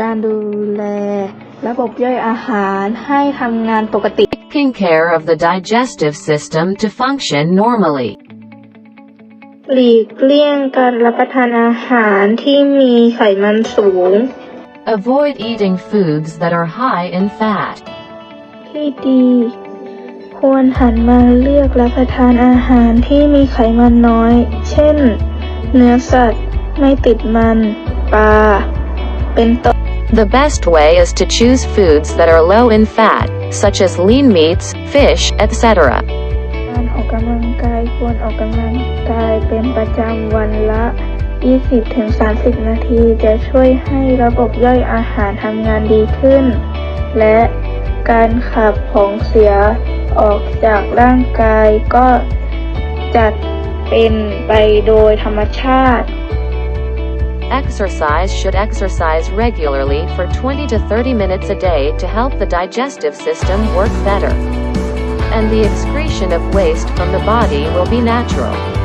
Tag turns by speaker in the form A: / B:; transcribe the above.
A: การดูแล ระบบย่อยอาหารให้ทำงานปกติ
B: taking care of the digestive system to function normally,
A: หลีกเลี่ยงการรับประทานอาหารที่มีไขมันสูง
B: avoid eating foods that are high in fat,
A: ที่ดีควรหันมาเลือกรับประทานอาหารที่มีไขมันน้อย เช่น เนื้อสัตว์ ไม่ติดมัน ปลา เป็นต้น
B: The best way is to choose foods that are low in fat, such as lean meats, fish, etc.
A: การออกกำลังกายควรออกกำลังกายเป็นประจำวันละ 20-30 นาทีจะช่วยให้ระบบย่อยอาหารทำงานดีขึ้น และการขับของเสียออกจากร่างกายก็จัดเป็นไปโดยธรรมชาติ
B: Exercise should exercise regularly for 20 to 30 minutes a day to help the digestive system work better. And the excretion of waste from the body will be natural.